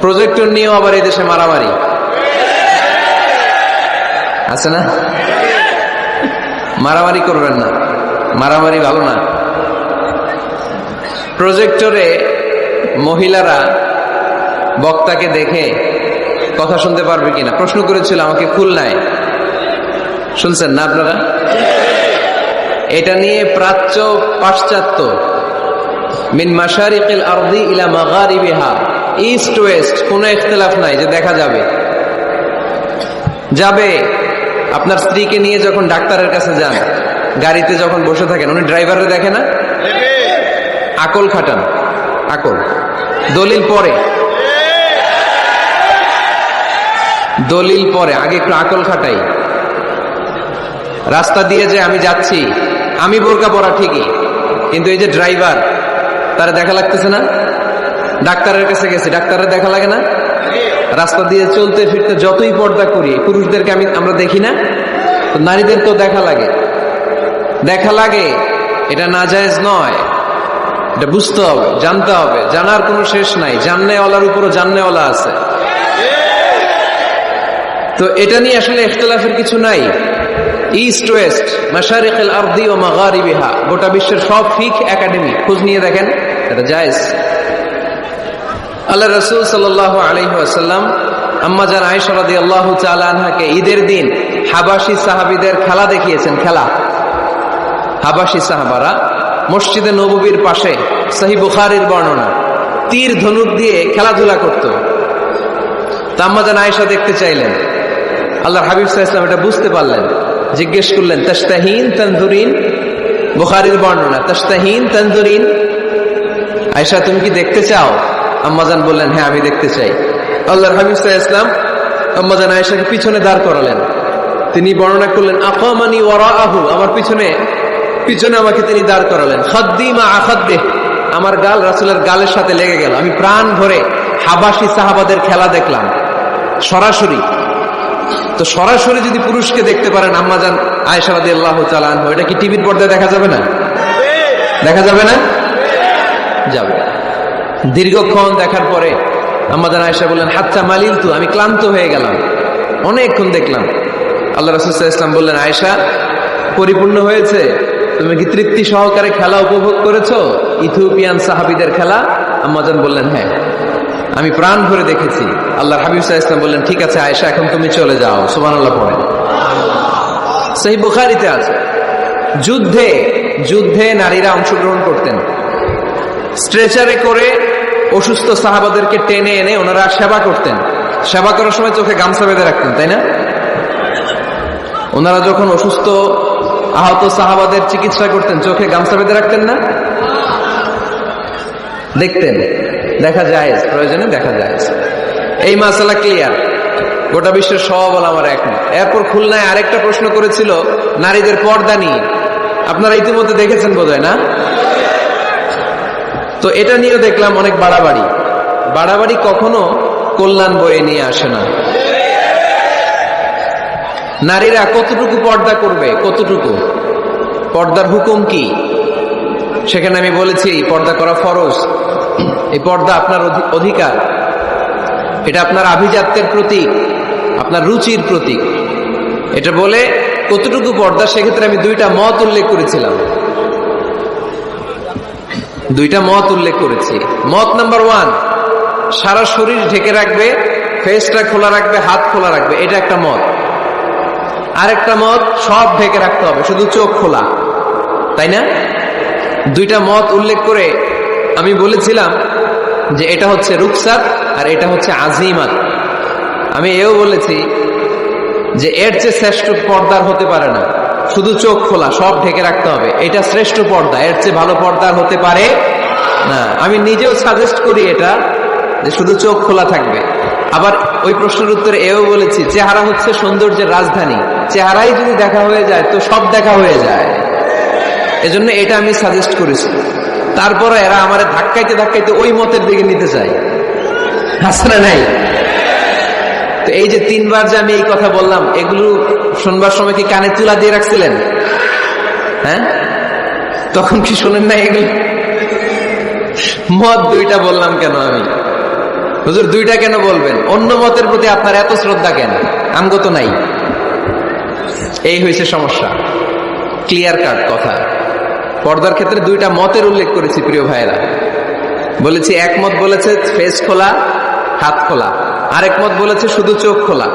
Projector নিয়েও আবার এই দেশে মারামারি। আছে না? মারামারি করবেন না। মারামারি ভালো না। প্রজেক্টরে মহিলারা বক্তাকে দেখে কথা শুনতে পারবে কিনা? প্রশ্ন করেছিল, আমাকে খুলনায় শুনছেন না আপনারা? এটা নিয়ে প্রাচ্য পাশ্চাত্য মিন মাশারিকিল আরদি ইলা মাগারিবিহা। ইস্ট ওয়েস্ট কোনো ইখতিলাফ নাই যে দেখা যাবে। যাবে। আপনার স্ত্রীকে নিয়ে যখন ডাক্তারের কাছে যান, গাড়িতে যখন বসে থাকেন, উনি ড্রাইভারে দেখে না? আকল খাটান। আকল। দলিল পরে। দলিল পরে। আগে একটু আকল খাটাই। রাস্তা দিয়ে যে আমি যাচ্ছি, আমি বোরকা পরা ঠিকই, কিন্তু এই যে ড্রাইভার, তারা দেখা লাগতেছে না? ডাক্তারের কাছে গেছি, ডাক্তারের দেখা লাগে না? রাস্তা দিয়ে চলতে ফিরতে যতই পর্দা করি, পুরুষদেরকে আমি আমরা দেখি না? নারীদের তো দেখা লাগে। দেখা লাগে। এটা নাজায়েজ নয়। এটা বুঝতে হবে, জানতে হবে। জানার কোনো শেষ নাই। জাননেওয়ালার উপরও জাননেওয়ালা আছে। তো এটা নিয়ে আসলে ইখতলাফের কিছু নাই। ইস্ট ওয়েস্ট মাশারিকুল আরদি ও মাগারিবিহা গোটা বিশ্বের সব ফিক একাডেমি খোঁজ নিয়ে দেখেন, এটা জায়েজ। আল্লাহ রসুল সাল্লাহ আলহিহাসাল্লাম আম্মা জান আয়েশা রাদিয়াল্লাহু তাআলা আনহাকে ঈদের দিন হাবাসি সাহাবীদের খেলা দেখিয়েছেন, খেলা। হাবাসি সাহাবারা মসজিদে নববীর পাশে সহি বুখারীর বর্ণনা, তীর ধনুক দিয়ে খেলাধুলা করত। তাম্মাজান আয়েশা দেখতে চাইলেন। আল্লাহ হাবিব সাহা এটা বুঝতে পারলেন, জিজ্ঞেস করলেন তাস্তাহিন তন্দুরিন বুখারীর বর্ণনা তাস্তাহিন তন্দুরিন আয়েশা, তুমি কি দেখতে চাও? আম্মাজান বললেন হ্যাঁ আমি দেখতে চাই। আল্লাহর সাহা ইসলাম আম্মাজান আয়েশাকে পিছনে দাঁড় করালেন। তিনি বর্ণনা করলেন, আকামানি ওয়ারা আহু আমার পিছনে পিছনে আমাকে তিনি দাঁড় করালেন। খাদ্দি মা আখাদ্দে। আমার গাল রাসুলের গালের সাথে লেগে গেল। আমি প্রাণ ভরে হাবাসি সাহাবাদের খেলা দেখলাম। সরাসরি, তো সরাসরি যদি পুরুষকে দেখতে পারেন আম্মাজান আয়সারাদি আল্লাহ চালান এটা কি টিভির পর্দায় দেখা যাবে না? দেখা যাবে না? যাবে। দীর্ঘক্ষণ দেখার পরে আম্মাজান আয়সা বললেন হাচ্চা মালিল তু, আমি ক্লান্ত হয়ে গেলাম। অনেকক্ষণ দেখলাম। আল্লাহ রসুল ইসলাম বললেন আয়সা পরিপূর্ণ হয়েছে। তুমি কি তৃপ্তি সহকারে খেলা উপভোগ করেছ? ইথিওপিয়ান সাহাবিদের খেলা? আম্মাজান বললেন হ্যাঁ। আমি প্রাণ ভরে দেখেছি। আল্লাহ হাবিব সাহা ইসলাম বললেন, ঠিক আছে আয়সা এখন তুমি চলে যাও। সুমান আল্লাহ পড়ে। সেই বুখারিতে আছে, যুদ্ধে যুদ্ধে নারীরা অংশগ্রহণ করতেন। স্ট্রেচারে করে অসুস্থ সাহাবাদেরকে টেনে এনে ওনারা সেবা করতেন। সেবা করার সময় চোখে গামছা বেঁধে রাখতেন, তাই না? ওনারা যখন অসুস্থ আহত সাহাবাদের চিকিৎসা করতেন, চোখে গামছা বেঁধে রাখতেন না? দেখতেন, দেখা যায়, প্রয়োজনে দেখা যায়। এই মাসালা ক্লিয়ার গোটা বিশ্বের সব আমার এখন এরপর খুলনায় আরেকটা প্রশ্ন করেছিল, নারীদের পর্দা নিয়ে। আপনারা ইতিমধ্যে দেখেছেন বোধ না? তো এটা নিয়েও দেখলাম অনেক বাড়াবাড়ি। বাড়াবাড়ি কখনো কল্যাণ বয়ে নিয়ে আসে না। নারীরা কতটুকু পর্দা করবে? কতটুকু? পর্দার হুকুম কি? সেখানে আমি বলেছি পর্দা করা ফরজ। এই পর্দা আপনার অধি- অধিকার। এটা আপনার আভিজাত্যের প্রতীক, আপনার রুচির প্রতীক। এটা বলে কতটুকু পর্দা? সেক্ষেত্রে আমি দুইটা মত উল্লেখ করেছিলাম। দুইটা মত উল্লেখ করেছি। মত নাম্বার ওয়ান সারা শরীর ঢেকে রাখবে ফেসটা খোলা রাখবে, হাত খোলা রাখবে, এটা একটা মত। আরেকটা মত, সব ঢেকে রাখতে হবে, শুধু চোখ খোলা। তাই না? দুইটা মত উল্লেখ করে আমি বলেছিলাম যে এটা হচ্ছে রুকসাত আর এটা হচ্ছে আজিমাত। আমি এও বলেছি যে এর চেয়ে শ্রেষ্ঠ পর্দার হতে পারে না। শুধু চোখ খোলা, সব ঢেকে রাখতে হবে। এটা শ্রেষ্ঠ পর্দা, এর চেয়ে ভালো পর্দা হতে পারে না। আমি নিজেও সাজেস্ট করি এটা, যে শুধু চোখ খোলা থাকবে। আবার ওই প্রশ্নের উত্তরে এও বলেছি, চেহারা হচ্ছে সৌন্দর্যের রাজধানী। চেহারাই যদি দেখা হয়ে যায়, তো সব দেখা হয়ে যায়। এজন্য এটা আমি সাজেস্ট করেছি। তারপরে এরা আমার ধাক্কাইতে ধাক্কাইতে ওই মতের দিকে নিতে চায়। হাসনা নাই? তো এই যে তিনবার যে আমি এই কথা বললাম, এগুলো শুনবার সময় কি কানে তুলা দিয়ে রাখছিলেন? হ্যাঁ? তখন কি শোনেন না এগুলো? মত দুইটা বললাম কেন আমি? হুজুর, দুইটা কেন বলবেন? অন্য মতের প্রতি আপনার এত শ্রদ্ধা কেন? আমগত নাই। এই হয়েছে সমস্যা। ক্লিয়ার কাট কথা। পর্দার ক্ষেত্রে দুইটা মতের উল্লেখ করেছি প্রিয় ভাইয়েরা। বলেছি, এক মত বলেছে ফেস খোলা, হাত খোলা। আরেক মত বলেছে শুধু চোখ খোলা।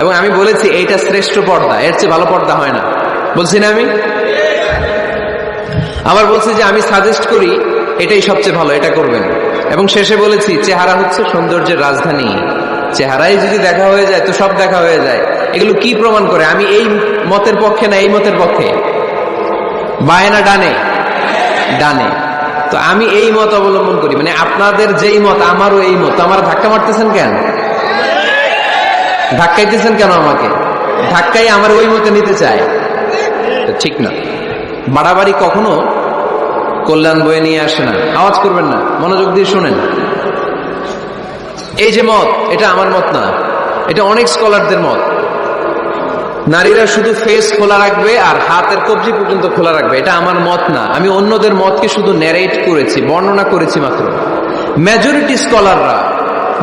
এবং আমি বলেছি এইটা শ্রেষ্ঠ পর্দা, এর চেয়ে ভালো পর্দা হয় না। বলছি না আমি? আবার বলছি যে আমি সাজেস্ট করি, এটাই সবচেয়ে ভালো, এটা করবেন। এবং শেষে বলেছি, চেহারা হচ্ছে সৌন্দর্যের রাজধানী। চেহারাই যদি দেখা হয়ে যায়, তো সব দেখা হয়ে যায়। এগুলো কি প্রমাণ করে? আমি এই মতের পক্ষে না, এই মতের পক্ষে? বায় না ডানে। ডানে। তো আমি এই মত অবলম্বন করি। মানে আপনাদের যেই মত, আমারও এই মত। আমার ধাক্কা মারতেছেন কেন? ধাক্কাইতেছেন কেন আমাকে? ধাক্কাই আমার ওই মতে নিতে চায়। ঠিক না। বাড়াবাড়ি কখনো কল্যাণ বয়ে নিয়ে আসে না। আওয়াজ করবেন না, মনোযোগ দিয়ে শোনেন। এই যে মত, এটা আমার মত না। এটা অনেক স্কলারদের মত। নারীরা শুধু ফেস খোলা রাখবে আর হাতের কবজি পর্যন্ত খোলা রাখবে। এটা আমার মত না। আমি অন্যদের মতকে শুধু ন্যারেট করেছি, বর্ণনা করেছি মাত্র। মেজরিটি স্কলাররা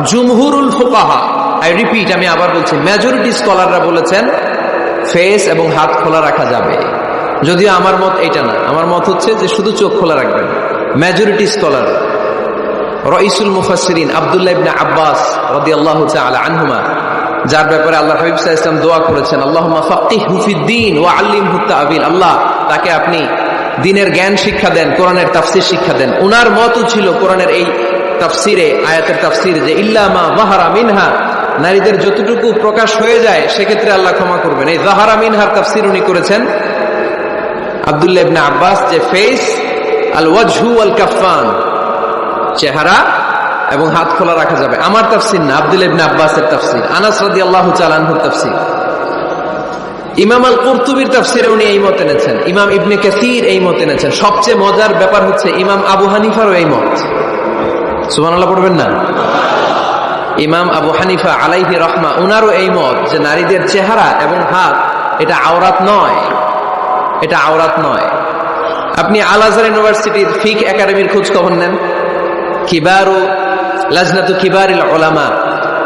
জুমহুরুল ফোকাহা আই রিপিট আমি আবার বলছি মেজরিটি স্কলাররা বলেছেন ফেস এবং হাত খোলা রাখা যাবে। যদিও আমার মত এটা না। আমার মত হচ্ছে যে শুধু চোখ খোলা রাখবেন। মেজরিটি স্কলার রইসুল মুফাসসিরিন আব্দুল্লাহ ইবনে আব্বাস রাদিয়াল্লাহু তাআলা আনহুমা, যার ব্যাপারে আল্লাহ হাবিব সাল্লাল্লাহু ইসলাম দোয়া করেছেন, আল্লাহুম্মা ফাক্কিহহু ফিদ্দীন ওয়া আল্লিমহু তা'বিল আল্লাহ তাকে আপনি দিনের জ্ঞান শিক্ষা দেন, কোরআনের তাফসীর শিক্ষা দেন। উনার মতও ছিল কোরআনের এই তাফসিরে, আয়াতের তাফসির যে ইল্লামা বাহারা মিনহা নারীদের যতটুকু প্রকাশ হয়ে যায়, সেক্ষেত্রে আল্লাহ ক্ষমা করবেন। এই জাহারা মিনহার তাফসির উনি করেছেন আব্দুল্লাহ আব্বাস, যে ফেস আল ওয়াজহু আল কাফান চেহারা এবং হাত খোলা রাখা যাবে। আমার তাফসির না আব্দুল ইবনে আব্বাসের তাফসির। আনাস রাদিয়াল্লাহু তাআলা আনহুর তাফসির। ইমাম আল কুরতুবির তাফসিরে উনি এই মত এনেছেন। ইমাম ইবনে কাসির এই মত এনেছেন। সবচেয়ে মজার ব্যাপার হচ্ছে ইমাম আবু হানিফারও এই মত। সুবহানাল্লাহ, পড়বেন না? ইমাম আবু হানিফা আলাইহি রহমা, উনারও এই মত যে নারীদের চেহারা এবং হাত, এটা আওরাত নয়। এটা আওরাত নয়। আপনি আল আজহার ইউনিভার্সিটির ফিক একাডেমির খোঁজ খবর নেন। কিবারু, লাজনাতু কিবারিল ওলামা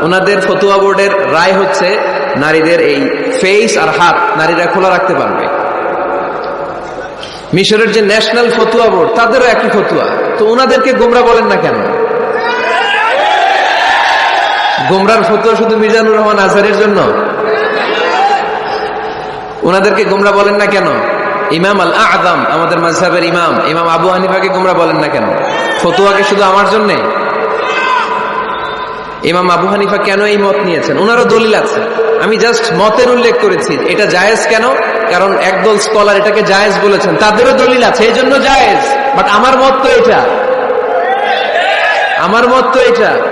ওনাদের ফতুয়া বোর্ডের রায় হচ্ছে নারীদের এই ফেস আর হাত নারীরা খোলা রাখতে পারবে। মিশরের যে ন্যাশনাল ফতুয়া বোর্ড, তাদেরও একই ফতুয়া। তো ওনাদেরকে গোমরা বলেন না কেন? গোমরার ফতুয়া শুধু মিজানুর রহমান আজহারের জন্য? ওনাদেরকে গোমরা বলেন না কেন? ইমাম আল আদম আমাদের মাঝহাবের ইমাম ইমাম আবু হানিফাকে গোমরা বলেন না কেন? ফতুয়াকে শুধু আমার জন্যে? ইমাম আবু হানিফা কেন এই মত নিয়েছেন? ওনারও দলিল আছে। আমি জাস্ট মতের উল্লেখ করেছি। এটা জায়েজ কেন? কারণ একদল স্কলার এটাকে জায়েজ বলেছেন। তাদেরও দলিল আছে এই জন্য জায়েজ। বাট আমার মত তো এটা। আমার মত তো এটা।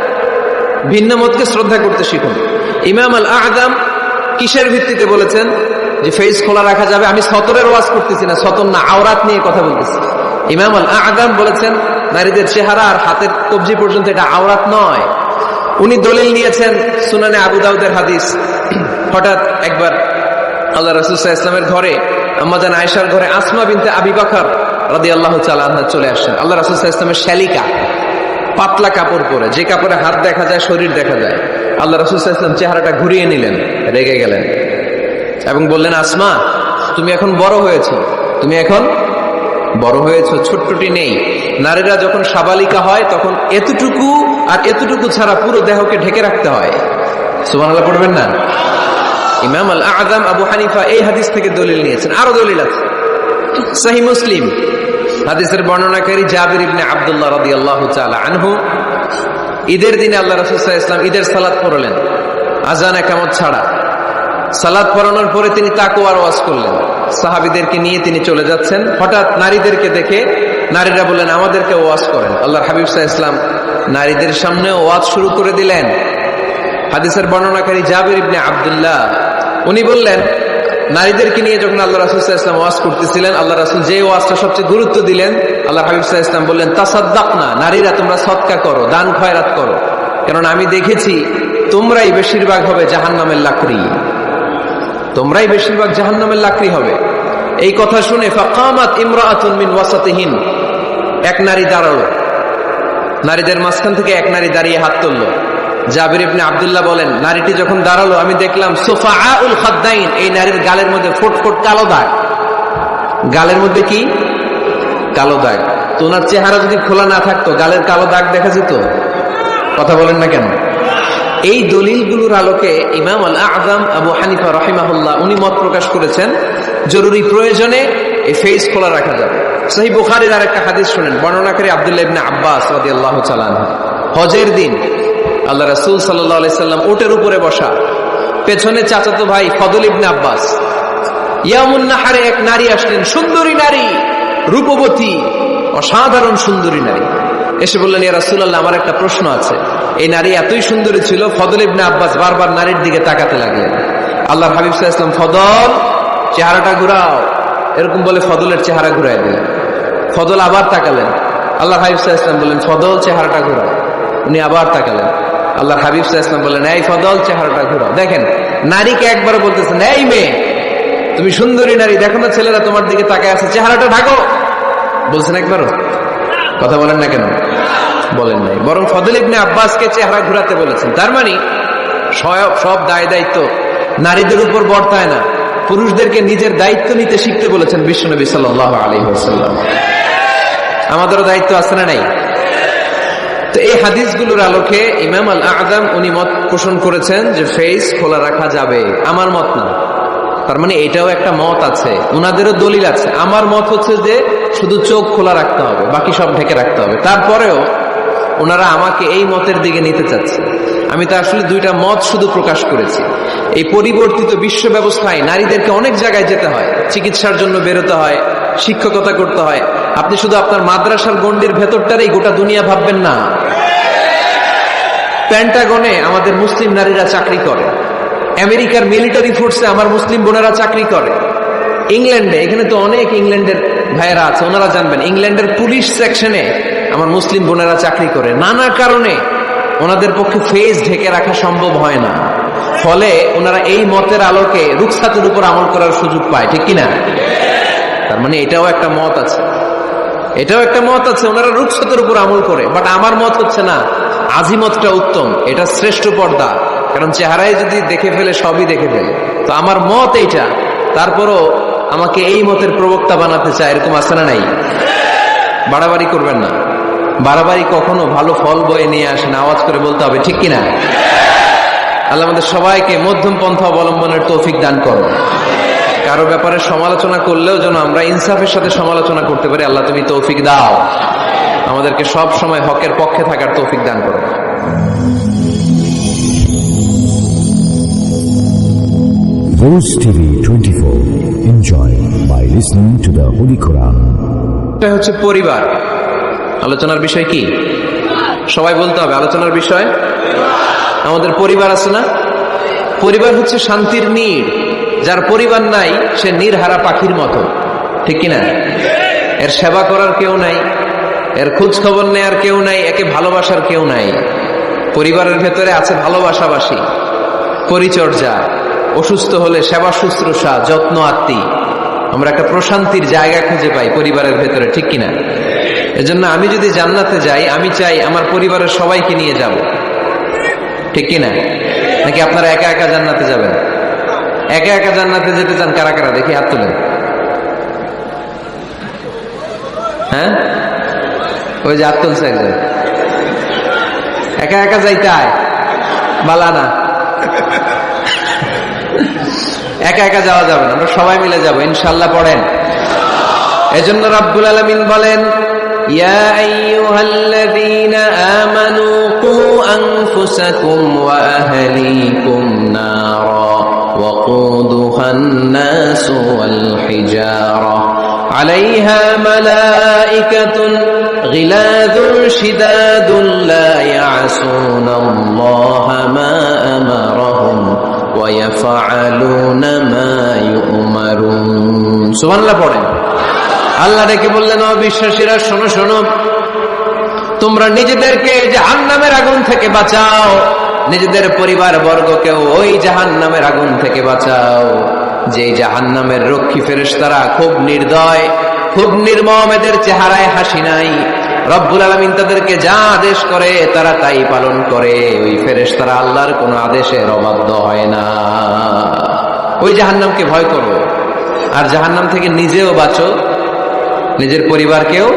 ভিন্ন মতকে শ্রদ্ধা করতে শিখুন। ইমাম আল আদম কিসের ভিত্তিতে বলেছেন যে ফেস খোলা রাখা যাবে? আমি সতরের ওয়াজ করতেছি না, সতর না, আওরাত নিয়ে কথা বলতেছি। ইমাম আল আদম বলেছেন, নারীদের চেহারা আর হাতের কবজি পর্যন্ত এটা আওরাত নয়। উনি দলিল নিয়েছেন সুনানে আবু দাউদের হাদিস। হঠাৎ একবার আল্লাহ রসুল্লাহ ইসলামের ঘরে আমাজান আয়েশার ঘরে আসমা বিনতে আবি বাকর রাদি আল্লাহ চালাহ চলে আসছেন। আল্লাহ রসুল্লাহ ইসলামের শ্যালিকা। পাতলা কাপড় পরে। যে কাপড়ে হাত দেখা যায়, শরীর দেখা যায়। আল্লাহ রসুল্লাহ ইসলাম চেহারাটা ঘুরিয়ে নিলেন, রেগে গেলেন। এবং বললেন, আসমা, তুমি এখন বড় হয়েছ। তুমি এখন বড় হয়েছ, ছোট্টটি নেই। নারীরা যখন সাবালিকা হয়, তখন এতটুকু আর এতটুকু ছাড়া পুরো দেহকে ঢেকে রাখতে হয়। সুবহানাল্লাহ পড়বেন না? ইমাম আল আদম আবু হানিফা এই হাদিস থেকে দলিল নিয়েছেন। আরও দলিল আছে। সাহি মুসলিম হাদিসের বর্ণনাকারী জাবির ইবনে আব্দুল্লাহ রাদিয়াল্লাহু তাআলা আনহু, ঈদের দিনে আল্লাহ রাসূল ইসলাম ঈদের সালাত পড়লেন, আজান একামত ছাড়া। সালাদ পড়ানোর পরে তিনি তাকুয়ার ওয়াজ করলেন। সাহাবিদেরকে নিয়ে তিনি চলে যাচ্ছেন। হঠাৎ নারীদেরকে দেখে, নারীরা বললেন, আমাদেরকে ওয়াজ করেন। আল্লাহ হাবিব সাহা ইসলাম নারীদের সামনে ওয়াজ শুরু করে দিলেন। হাদিসের বর্ণনাকারী জাবির ইবনে আবদুল্লাহ, উনি বললেন নারীদেরকে নিয়ে যখন আল্লাহ রাসুল ইসলাম ওয়াজ করতেছিলেন, আল্লাহ রাসুল যে ওয়াজটা সবচেয়ে গুরুত্ব দিলেন, আল্লাহ হাবিব ইসলাম বললেন তাসাদ্দাক না নারীরা তোমরা সৎকা করো, দান খয়রাত করো। কারণ আমি দেখেছি তোমরাই বেশিরভাগ হবে জাহান নামের লাকড়ি। তোমরাই বেশিরভাগ জাহান নামের লাকড়ি হবে। এই কথা শুনে ফাকামাত ওয়াসাতিহিন, এক নারী দাঁড়াল। নারীদের মাঝখান থেকে এক নারী দাঁড়িয়ে হাত তুললো। জাবির ইবনে আব্দুল্লাহ বলেন, নারীটি যখন দাঁড়াল, আমি দেখলাম সোফা খাদ্দাইন, এই নারীর গালের মধ্যে কালো দাগ। গালের মধ্যে কি? কালো দাগ। চেহারা যদি খোলা না থাকতো, গালের কালো দাগ দেখা যেত? কথা বলেন না কেন? এই দলিলগুলোর আলোকে ইমাম আল আজম আবু হানিফা রহিমাহুল্লাহ, উনি মত প্রকাশ করেছেন, জরুরি প্রয়োজনে এই ফেস খোলা রাখা যাবে। আর একটা হাদিস শুনেন বর্ণনাকারী আব্দুল্লাহ ইবনে আব্বাস রাদিয়াল্লাহু তাআলা। হজের দিন আল্লাহ রাসূল সাল্লাম উটের উপরে বসা। পেছনে চাচাতো ভাই ফদল ইবনে আব্বাস। ইয়ামুন নাহারে এক নারী আসলেন, সুন্দরী নারী, রূপবতী, অসাধারণ সুন্দরী নারী। এসে বললেন, ইয়া রাসূলুল্লাহ, আমার একটা প্রশ্ন আছে। এই নারী এতই সুন্দরী ছিল ফদল ইবনে আব্বাস বারবার নারীর দিকে তাকাতে লাগলেন। আল্লাহ হাবিব সাল্লাল্লাহু ফদল চেহারাটা ঘুরাও। এরকম বলে ফদলের চেহারা ঘুরাই দিলেন। ফদল আবার তাকালেন। আল্লাহ হাবিব সাল্লাল্লাহু বললেন ফদল চেহারাটা ঘুরাও। উনি আবার তাকালেন। আল্লাহ হাবিব আলাইহি বললেন এই ফদল চেহারাটা ঘুরাও। দেখেন, নারীকে একবার বলতেছেন এই মেয়ে, তুমি সুন্দরী নারী, দেখো না ছেলেরা তোমার দিকে তাকায় আছে, চেহারাটা ঢাকো। বলছেন একবারও? কথা বলেন না কেন? বলেন নাই। বরং ফদল ইবনে আব্বাসকে চেহারা ঘুরাতে বলেছেন। তার মানে সব সব দায় দায়িত্ব নারীদের উপর বর্তায় না, পুরুষদেরকে নিজের দায়িত্ব নিতে শিখতে বলেছেন বিশ্বনবী সাল্লাহ আলী আমাদেরও দায়িত্ব আছে না নাই? তো এই হাদিসগুলোর আলোকে ইমাম আল আদম উনি মত পোষণ করেছেন যে ফেস খোলা রাখা যাবে। আমার মত না। তার মানে এটাও একটা মত আছে। উনাদেরও দলিল আছে। আমার মত হচ্ছে যে শুধু চোখ খোলা রাখতে হবে, বাকি সব ঢেকে রাখতে হবে। তারপরেও ওনারা আমাকে এই মতের দিকে নিতে চাচ্ছে। আমি তো আসলে দুইটা মত শুধু প্রকাশ করেছি। এই পরিবর্তিত বিশ্ব ব্যবস্থায় নারীদেরকে অনেক জায়গায় যেতে হয়। চিকিৎসার জন্য বেরোতে হয়, শিক্ষকতা করতে হয়। আপনি শুধু আপনার মাদ্রাসার গণ্ডির ভেতরটারই গোটা দুনিয়া ভাববেন না। প্যান্টাগনে আমাদের মুসলিম নারীরা চাকরি করে। আমেরিকার মিলিটারি ফোর্সে আমার মুসলিম বোনেরা চাকরি করে। ইংল্যান্ডে, এখানে তো অনেক ইংল্যান্ডের ভাইয়েরা আছে, ওনারা জানবেন, ইংল্যান্ডের পুলিশ সেকশনে আমার মুসলিম বোনেরা চাকরি করে। নানা কারণে ওনাদের পক্ষে ফেস ঢেকে রাখা সম্ভব হয় না। ফলে ওনারা এই মতের আলোকে রুকসাতের উপর আমল করার সুযোগ পায়, ঠিক কিনা? তার মানে এটাও একটা মত আছে। এটাও একটা মত আছে, ওনারা রুকসতের উপর আমল করে বাট আমার মত হচ্ছে না, আজিমতটা উত্তম, এটা শ্রেষ্ঠ পর্দা, কারণ চেহারায় যদি দেখে ফেলে, সবই দেখে ফেলে। তো আমার মত এইটা, তারপরও আমাকে এই মতের প্রবক্তা বানাতে চায়, এরকম আছে না নাই? বাড়াবাড়ি করবেন না। বাড়াবাড়ি কখনো ভালো ফল বয়ে নিয়ে আসেন আওয়াজ করে বলতে হবে, ঠিক কিনা? আল্লাহ আমাদের সবাইকে মধ্যম পন্থা অবলম্বনের তৌফিক দান করো কারও ব্যাপারে সমালোচনা করলেও যেন আমরা ইনসাফের সাথে সমালোচনা করতে পারি আল্লাহ তুমি তৌফিক দাও। আমাদেরকে সব সময় হকের পক্ষে থাকার তৌফিক দান করো। Rose TV 24. Enjoy by listening to the Holy Quran. এটা হচ্ছে পরিবার। আলোচনার বিষয় কি? সবাই বলতে হবে আলোচনার বিষয়? আমাদের পরিবার আছে না? পরিবার হচ্ছে শান্তির নীড়। যার পরিবার নাই, সে নিরহারা পাখির মতো। ঠিক কিনা? এর সেবা করার কেউ নাই, এর খোঁজ খবর নেয়ার কেউ নাই, একে ভালোবাসার কেউ নাই। পরিবারের ভেতরে আছে ভালোবাসাবাসী, পরিচর্যা, অসুস্থ হলে সেবা শুশ্রূষা, যত্ন আত্মি। আমরা একটা প্রশান্তির জায়গা খুঁজে পাই পরিবারের ভেতরে, ঠিক কিনা? এজন্য আমি যদি জান্নাতে যাই, আমি চাই আমার পরিবারের সবাইকে নিয়ে যাব। ঠিক কিনা? নাকি আপনারা একা একা জান্নাতে যাবেন? একা একা জান্নাতে যেতে চান কারা কারা দেখি হাত তুলেন হ্যাঁ ওই যে হাত তুলছে একজন একা একা যাইতে আয় বালা না একা একা যাওয়া যাবে না আমরা সবাই মিলে যাবো ইনশাল্লাহ পড়েন এজন্য রাব্বুল আলামিন বলেন يا أيها الذين آمنوا قوا أنفسكم وأهليكم نارا وقودها الناس والحجارة عليها ملائكة غلاظ شداد لا يعصون الله ما أمرهم ويفعلون ما يؤمرون سبحان الله পড়েন আল্লাহ ডেকে বললেন অবিশ্বাসীরা শোনো শোনো তোমরা নিজেদেরকে জাহান নামের আগুন থেকে বাঁচাও নিজেদের পরিবার বর্গকেও ওই জাহান নামের আগুন থেকে বাঁচাও। যে জাহান নামের রক্ষী ফেরেশতারা খুব নির্দয়, খুব নির্মম, এদের চেহারায় হাসি নাই। রব্বুল আলমিন তাদেরকে যা আদেশ করে, তারা তাই পালন করে। ওই ফেরেশ তারা আল্লাহর কোনো আদেশের অবাধ্য হয় না। ওই জাহান্নামকে ভয় করো। আর জাহান্নাম থেকে নিজেও বাঁচো। নিজের পরিবারকেও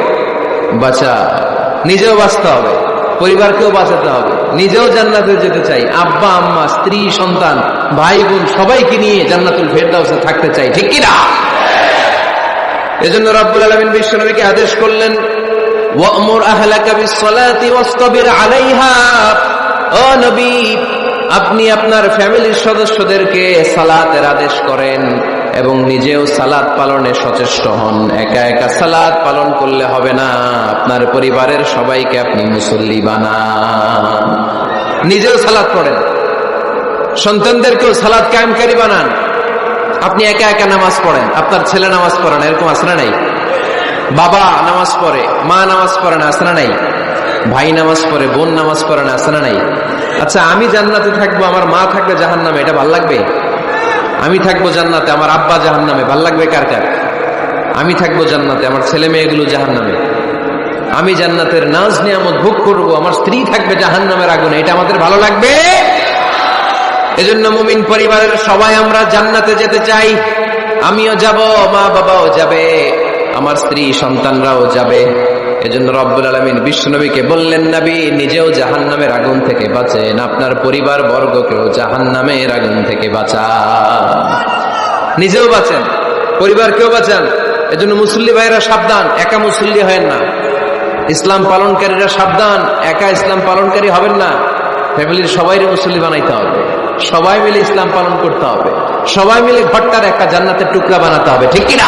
বাঁচা নিজেও বাঁচতে হবে। পরিবারকেও বাঁচাতে হবে। নিজেও জান্নাতে যেতে চাই। আব্বা, আম্মা, স্ত্রী, সন্তান, ভাই, বোন, সবাইকে নিয়ে জান্নাতুল ফেরদাউসে থাকতে চাই। ঠিক কিনা? এজন্য রব্বুল আলামিন বিশ্বনবীকে আদেশ করলেন, ওয়ামুর আহলাকা বিসসালাতি ওয়াসতাবির আলাইহা। ও নবী, আপনি আপনার ফ্যামিলির সদস্যদেরকে সালাতের আদেশ করেন। এবং নিজেও সালাদ পালনে সচেষ্ট হন। একা একা সালাদ পালন করলে হবে না। আপনার পরিবারের সবাইকে আপনি মুসল্লি বানান। নিজেও সালাদ পড়েন। সন্তানদেরকেও সালাদ কায়েমকারী বানান। আপনি একা একা নামাজ পড়েন। আপনার ছেলে নামাজ পড়েন এরকম আসনা নাই। বাবা নামাজ পড়ে, মা নামাজ পড়েন আসনা নাই। ভাই নামাজ পড়ে, বোন নামাজ পড়েন আসনা নাই। আচ্ছা আমি জান্নাতে থাকব, আমার মা থাকবে জাহান নামে এটা ভালো লাগবে? আমি থাকব জান্নাতে আমার আব্বা জাহান নামে ভালো লাগবে কার কার? আমি থাকব জান্নাতে, আমার ছেলে মেয়েগুলো জাহান নামে আমি জান্নাতের নাজ নিয়ামত ভোগ করব, আমার স্ত্রী থাকবে জাহান নামের আগুনে, এটা আমাদের ভালো লাগবে? এজন্য মুমিন পরিবারের সবাই আমরা জান্নাতে যেতে চাই। আমিও যাব মা বাবাও যাবে, আমার স্ত্রী সন্তানরাও যাবে। এজন্য রব্বুল আলমিন বিশ্বনবীকে বললেন, নবী, নিজেও জাহান নামের আগুন থেকে বাঁচেন। আপনার পরিবার বর্গকেও জাহান নামের আগুন থেকে বাঁচা নিজেও বাঁচেন, পরিবারকেও বাঁচান। এজন্য মুসল্লি ভাইরা সাবধান, একা মুসল্লি হয় না। ইসলাম পালনকারীরা সাবধান, একা ইসলাম পালনকারী হবেন না। ফ্যামিলির সবাই মুসল্লি বানাইতে হবে। সবাই মিলে ইসলাম পালন করতে হবে। সবাই মিলে ঘরটার একটা জান্নাতের টুকরা বানাতে হবে, ঠিক কিনা?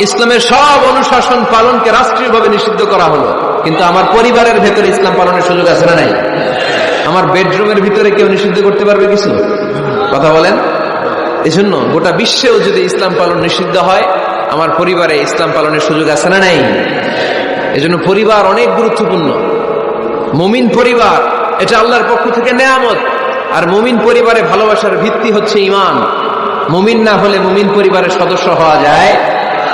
ইসলামের সব অনুশাসন পালনকে রাষ্ট্রীয়ভাবে নিষিদ্ধ করা হলো। কিন্তু আমার পরিবারের ভেতরে ইসলাম পালনের সুযোগ আছে না নাই? আমার বেডরুমের ভিতরে কেউ নিষিদ্ধ করতে পারবে কিছু? কথা বলেন। এই জন্য গোটা বিশ্বেও যদি ইসলাম পালন নিষিদ্ধ হয়, আমার পরিবারে ইসলাম পালনের সুযোগ আছে না নাই? এজন্য পরিবার অনেক গুরুত্বপূর্ণ। মুমিন পরিবার, এটা আল্লাহর পক্ষ থেকে নেয়ামত। আর মুমিন পরিবারে ভালোবাসার ভিত্তি হচ্ছে ইমান। মুমিন না হলে মুমিন পরিবারের সদস্য হওয়া যায়।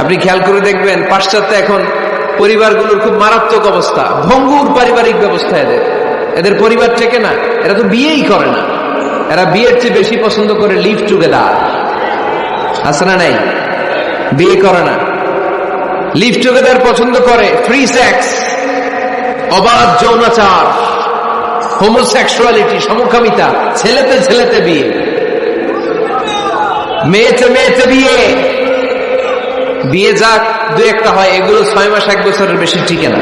আপনি খেয়াল করে দেখবেন, পাশ্চাত্যে এখন পরিবারগুলোর খুব মারাত্মক অবস্থা। ভঙ্গুর পারিবারিক ব্যবস্থা এদের। এদের পরিবার থেকে না, এরা তো বিয়েই করে না। এরা বিয়ের চেয়ে বেশি পছন্দ করে লিভ টুগেদার আছে না নাই? বিয়ে করে না। লিভ টুগেদার পছন্দ করে ফ্রি সেক্স অবাধ যৌনাচার হোমোসেক্সুয়ালিটি সমকামিতা, ছেলেতে ছেলেতে বিয়ে। মেয়েতে মেয়েতে বিয়ে। বিয়ে যাক, দু একটা হয়, এগুলো ছয় মাস, এক বছরের বেশি টিকে না।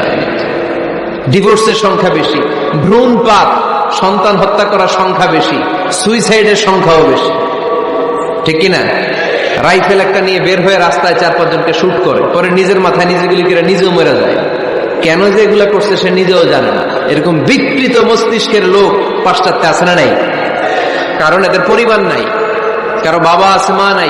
ডিভোর্সের সংখ্যা বেশি। ভ্রূণ পাপ, সন্তান হত্যা করার সংখ্যা বেশি। সুইসাইডের সংখ্যাও বেশি। ঠিক কিনা রাইফেল একটা নিয়ে বের হয়ে রাস্তায় চার পাঁচজনকে শুট করে। পরে নিজের মাথায় নিজে গুলি করে নিজেও মেরে যায়। কেন যে এগুলা করছে সে নিজেও জানে না। এরকম বিকৃত মস্তিষ্কের লোক পাশ্চাত্যে আছে না নাই? কারণ এদের পরিবার নাই। কারও বাবা আছে, মা নাই।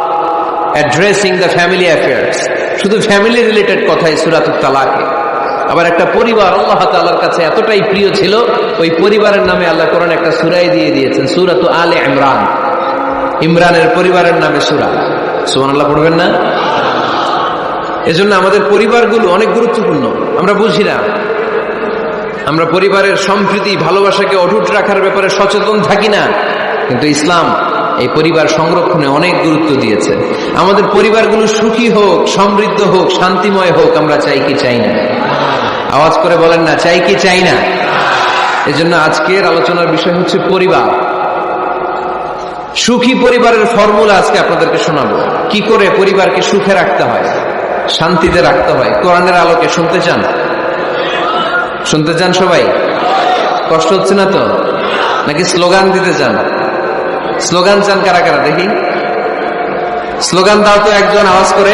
অ্যাড্রেসিং দ্য ফ্যামিলি অ্যাফেয়ার্স শুধু ফ্যামিলি রিলেটেড কথাই সুরাতুত তালাকে। আবার একটা পরিবার আল্লাহ তাআলার কাছে এতটাই প্রিয় ছিল, ওই পরিবারের নামে আল্লাহ কোরআন একটা সুরাই দিয়ে দিয়েছেন, সুরাত আলে ইমরান। ইমরানের পরিবারের নামে সুরা। সুমান আল্লাহ পড়বেন না? এজন্য আমাদের পরিবারগুলো অনেক গুরুত্বপূর্ণ। আমরা বুঝি না। আমরা পরিবারের সম্প্রীতি, ভালোবাসাকে অটুট রাখার ব্যাপারে সচেতন থাকি না। কিন্তু ইসলাম এই পরিবার সংরক্ষণে অনেক গুরুত্ব দিয়েছে। আমাদের পরিবারগুলো সুখী হোক, সমৃদ্ধ হোক, শান্তিময় হোক, আমরা চাই কি চাই না। আওয়াজ করে বলেন না, চাই কি চাই না? এজন্য আজকের আলোচনার বিষয় হচ্ছে পরিবার। সুখী পরিবারের ফর্মুলা আজকে আপনাদেরকে শোনাবো। কি করে পরিবারকে সুখে রাখতে হয়, শান্তিতে রাখতে হয়? কোরআনের আলোকে শুনতে চান? শুনতে চান সবাই? কষ্ট হচ্ছে না তো? নাকি স্লোগান দিতে চান? স্লোগান চান কারা কারা? দেখি। স্লোগান দাও তো একজন আওয়াজ করে।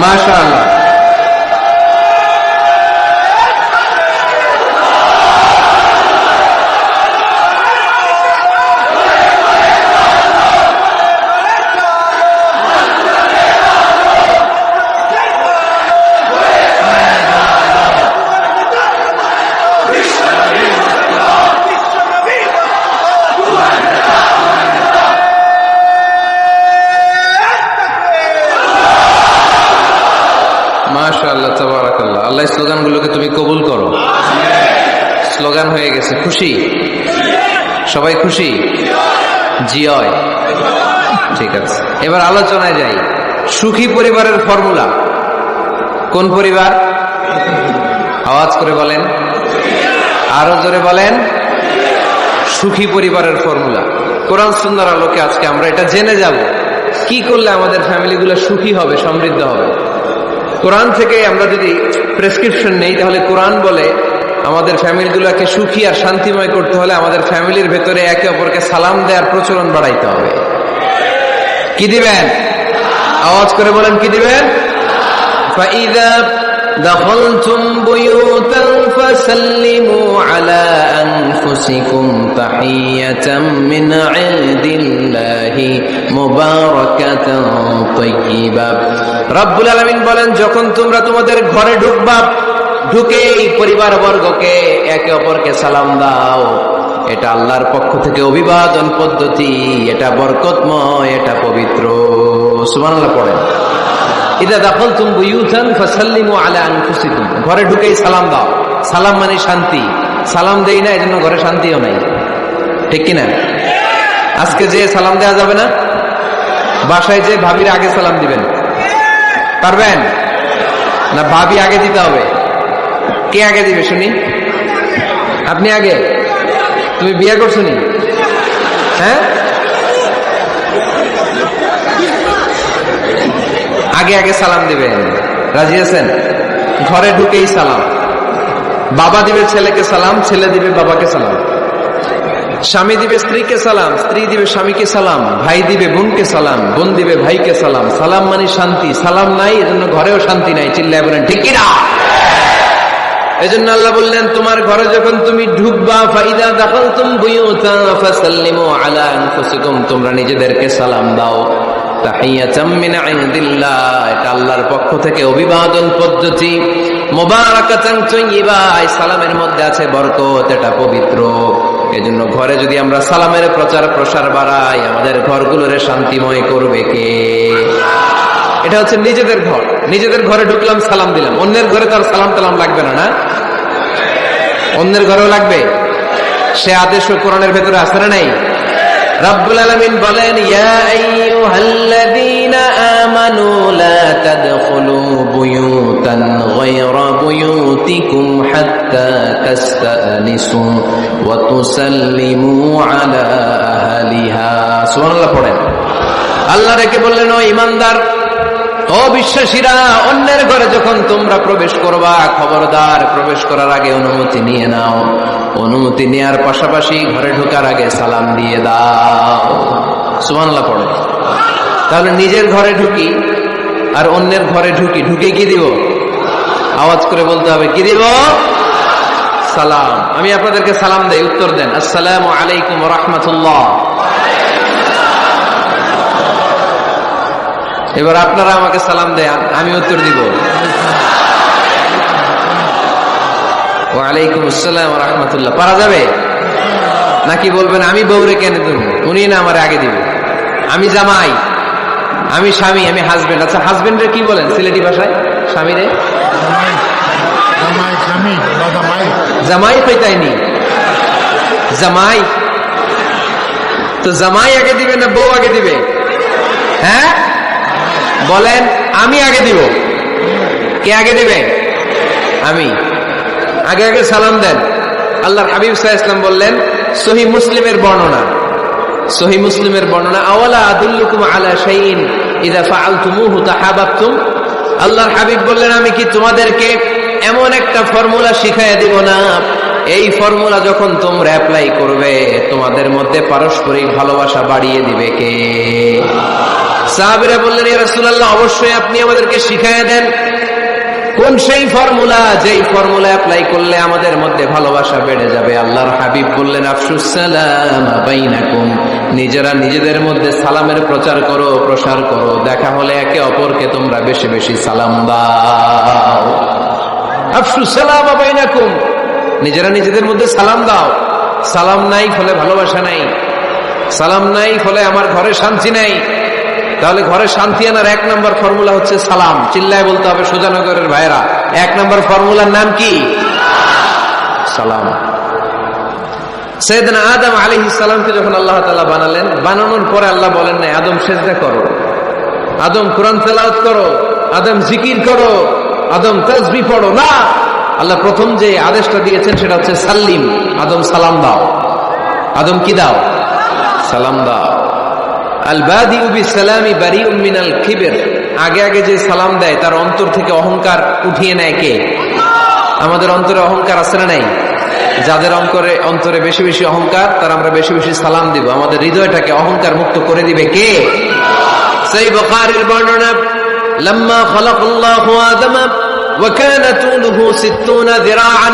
মাশাআল্লাহ তাবারাকাল্লাহ আল্লাহ স্লোগানগুলোকে তুমি কবুল করো স্লোগান হয়ে গেছে খুশি সবাই খুশি? জিয়য় ঠিক আছে। এবার আলোচনায় যাই। সুখী পরিবারের ফর্মুলা। কোন পরিবার? আওয়াজ করে বলেন। আরও জোরে বলেন। সুখী পরিবারের ফর্মুলা। কোরআন সুন্দর আলোকে আজকে আমরা এটা জেনে যাব। কি করলে আমাদের ফ্যামিলিগুলো সুখী হবে, সমৃদ্ধ হবে? কোরআন থেকে আমরা যদি প্রেসক্রিপশন নেই, তাহলে কোরআন বলে আমাদের ফ্যামিলিগুলোকে সুখী আর শান্তিময় করতে হলে আমাদের ফ্যামিলির ভেতরে একে অপরকে সালাম দেওয়ার প্রচলন বাড়াইতে হবে কি দিবেন আওয়াজ করে বলেন কি দিবেন فإذا دخلتم بيوتا فسلموا على أنفسكم تحية من عند الله مباركة طيبة রব্বুল আলামিন বলেন যখন তোমরা তোমাদের ঘরে ঢুকবা ঢুকেই পরিবার বর্গকে একে অপরকে সালাম দাও। এটা আল্লাহর পক্ষ থেকে অভিবাদন পদ্ধতি, এটা বরকতময়, এটা পবিত্র। ঘরে ঢুকেই সালাম দাও। সালাম মানে শান্তি। সালাম দেই না, এজন্য ঘরে শান্তিও নাই। ঠিক কি না আজকে যে সালাম দেওয়া যাবে না, বাসায় যে ভাবির আগে সালাম দিবেন। পারবেন? না ভাবি আগে দিতে হবে? কে আগে দিবে, শুনি? আপনি আগে? তুমি বিয়ে করছ নি? হ্যাঁ? আগে আগে সালাম দিবেন। রাজি আছেন? ঘরে ঢুকেই সালাম। বাবা দিবে ছেলেকে সালাম, ছেলে দিবে বাবাকে সালাম। স্বামী দিবে স্ত্রীকে সালাম, স্ত্রী দিবে স্বামীকে সালাম, ভাই দিবে বোনকে সালাম, বোন দিবে ভাইকে সালাম। সালাম মানে শান্তি। সালাম নাই, এজন্য ঘরেও শান্তি নাই, চিল্লায় বলেন, ঠিক কিনা? আল্লাহ বললেন, তোমার ঘরে যখন তুমি ঢুকবা, ফাইদা বুয়ুতা, ফাসাল্লিমু আলা তোমরা নিজেদেরকে সালাম দাও। আল্লাহর পক্ষ থেকে অভিবাদন পদ্ধতি। সালামের মধ্যে আছে বরকত, এটা পবিত্র। এজন্য ঘরে যদি আমরা সালামের প্রচার প্রসার বাড়াই, আমাদের ঘরগুলোরে শান্তিময় করবে কে? এটা হচ্ছে নিজেদের ঘর। নিজেদের ঘরে ঢুকলাম, সালাম দিলাম। অন্যের ঘরে তো আর সালাম টালাম লাগবে না না? অন্যের ঘরেও লাগবে? সে আদেশ কোরআনের ভেতরে আসে না নাই? আল্লাহ রেখে বললেন, ও ইমানদার ও বিশ্বাসীরা, অন্যের ঘরে যখন তোমরা প্রবেশ করবা, খবরদার প্রবেশ করার আগে অনুমতি নিয়ে নাও। অনুমতি নেয়ার পাশাপাশি ঘরে ঢোকার আগে সালাম দিয়ে দাও। সুমানলা পড়ে। তাহলে নিজের ঘরে ঢুকি, আর অন্যের ঘরে ঢুকি। ঢুকে কি দিব? আওয়াজ করে বলতে হবে, কি দিব? সালাম। আমি আপনাদেরকে সালাম দেই, উত্তর দেন। আসসালাম আলাইকুম রহমতুল্লাহ। এবার আপনারা আমাকে সালাম দেন, আমি উত্তর দিব। ওয়ালাইকুম আসসালাম রহমতুল্লাহ। পারা যাবে? নাকি বলবেন, আমি বউরে কেন দেব উনি না আমার আগে দিবে। আমি জামাই, আমি স্বামী, আমি হাজবেন্ড আচ্ছা হাজবেন্ডের কি বলেন, সিলেটি ভাষায়? স্বামী জামাই জামাই পেতাইনি জামাই? তো জামাই আগে দিবে না বউ আগে দিবে? হ্যাঁ? বলেন, আমি আগে দিব। কে আগে দিবে? আমি। আগে আগে সালাম দেন। আল্লাহর হাবিব সাহা ইসলাম বললেন, সহি মুসলিমের বর্ণনা। সহি মুসলিমের বর্ণনা, আওয়ালা আদুল্লুকুম আলা শাইইন ইদা ফাআলতুমুহু তাহাবাবতুম? আল্লাহর হাবিব বললেন, আমি কি তোমাদেরকে এমন একটা ফর্মুলা শিখাইয়া দিব না? এই ফর্মুলা যখন তোমরা অ্যাপ্লাই করবে, তোমাদের মধ্যে পারস্পরিক ভালোবাসা বাড়িয়ে দিবে কে? সাহাবিরা বললেন রাসূলুল্লাহ, অবশ্যই আপনি আমাদেরকে শিখাইয়া দেন। কোন সেই ফর্মুলা? যেই ফর্মুলা অ্যাপ্লাই করলে আমাদের মধ্যে ভালোবাসা বেড়ে যাবে। আল্লাহর হাবিব বললেন, আফসুস সালাম বাইনাকুম। নিজেরা নিজেদের মধ্যে সালামের প্রচার করো, প্রসার করো। দেখা হলে একে অপরকে তোমরা বেশি বেশি সালাম দাও। আফসুস সালাম বাইনাকুম। নিজেরা নিজেদের মধ্যে সালাম দাও। সালাম নাই ফলে ভালোবাসা নাই। সালাম নাই ফলে আমার ঘরে শান্তি নাই। তাহলে ঘরে শান্তি আনার এক নম্বর ফর্মুলা হচ্ছে সালাম। চিল্লায় বলতে হবে সুজানগরের ভাইরা। এক নম্বর ফর্মুলার নাম কি? সালাম। সৈয়দনা আদম আলী ইসালামকে যখন আল্লাহ তালা বানালেন, বানানোর পরে আল্লাহ বলেন নাই, আদম সেজদা করো। আদম কোরআন তেলাওয়াত করো, আদম জিকির করো, আদম তাজবি পড়ো। না! আল্লাহ প্রথম যে আদেশটা দিয়েছেন সেটা হচ্ছে সাল্লিম। আদম সালাম দাও। আদম কি দাও? সালাম দাও। আল বাদি উবি সালামি বারি মিনাল খিবের আগে আগে যে সালাম দেয় তার অন্তর থেকে অহংকার উঠিয়ে নেয় কে আমাদের অন্তরে অহংকার আছে না নাই যাদের অঙ্করে অন্তরে বেশি বেশি অহংকার তার আমরা বেশি বেশি সালাম দিব আমাদের হৃদয়টাকে অহংকার মুক্ত করে দিবে কে সেই বখারের বর্ণনা لما خلق الله آدم وكان طوله ستون ذراعا